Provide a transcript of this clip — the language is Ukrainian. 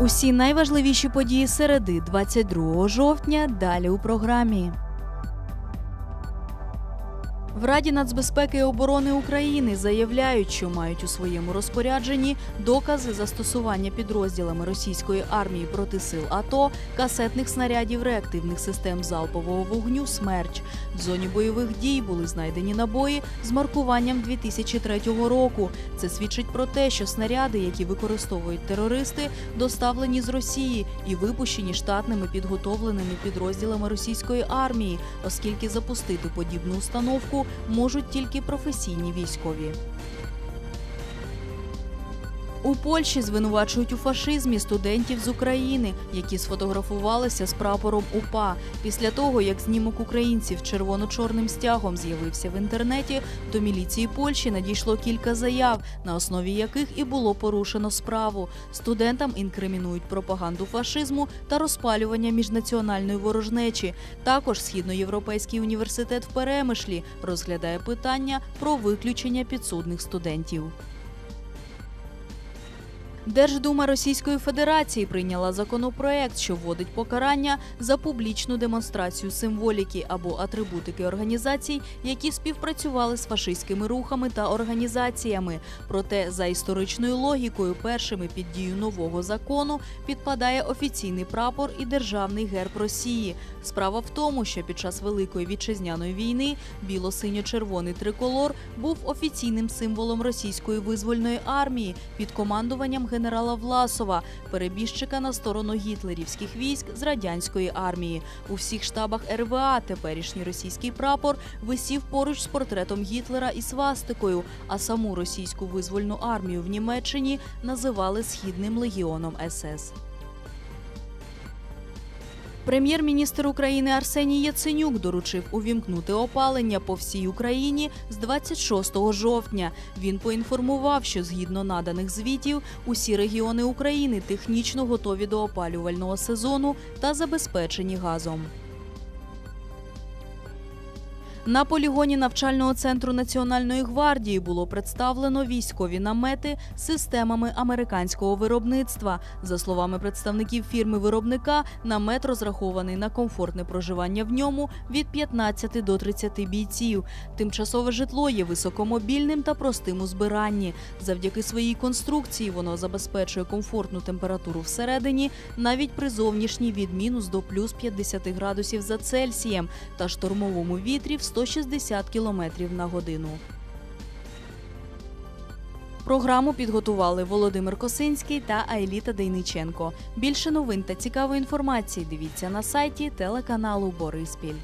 Усі найважливіші події середи 22 жовтня далі у програмі. В Раді нацбезпеки і оборони України заявляють, що мають у своєму розпорядженні докази застосування підрозділами російської армії проти сил АТО касетних снарядів реактивних систем залпового вогню Смерч. В зоні бойових дій були знайдені набої з маркуванням 2003 року. Це свідчить про те, що снаряди, які використовують терористи, доставлені з Росії і випущені штатними підготовленими підрозділами російської армії, оскільки запустити подібну установку можуть тільки професійні військові. У Польщі звинувачують у фашизмі студентів з України, які сфотографувалися з прапором УПА. Після того, як знімок українців червоно-чорним стягом з'явився в інтернеті, до міліції Польщі надійшло кілька заяв, на основі яких і було порушено справу. Студентам інкримінують пропаганду фашизму та розпалювання міжнаціональної ворожнечі. Також східноєвропейський університет в Перемишлі розглядає питання про виключення підсудних студентів. Держдума Російської Федерації прийняла законопроект, що вводить покарання за публічну демонстрацію символіки або атрибутики організацій, які співпрацювали з фашистськими рухами та організаціями. Проте, за історичною логікою, першими під дію нового закону підпадає офіційний прапор і державний герб Росії. Справа в тому, що під час Великої вітчизняної війни біло-синьо-червоний триколор був офіційним символом російської визвольної армії під командуванням генерала Власова, перебіжчика на сторону гітлерівських військ з радянської армії. У всіх штабах РВА теперішній російський прапор висів поруч з портретом Гітлера і свастикою, а саму російську визвольну армію в Німеччині називали Східним легіоном СС. Прем'єр-міністр України Арсеній Яценюк доручив увімкнути опалення по всій Україні з 26 жовтня. Він поінформував, що згідно наданих звітів, усі регіони України технічно готові до опалювального сезону та забезпечені газом. На полігоні навчального центру Національної гвардії було представлено військові намети системами американського виробництва. За словами представників фірми-виробника, намет розрахований на комфортне проживання в ньому від 15 до 30 бійців. Тимчасове житло є високомобільним та простим у збиранні. Завдяки своїй конструкції воно забезпечує комфортну температуру всередині навіть при зовнішній від мінус до плюс 50 градусів за Цельсієм та штормовому вітрі в 160 км на годину. Програму підготували Володимир Косинський та Айліта Дейниченко. Більше новин та цікавої інформації дивіться на сайті телеканалу Бориспіль.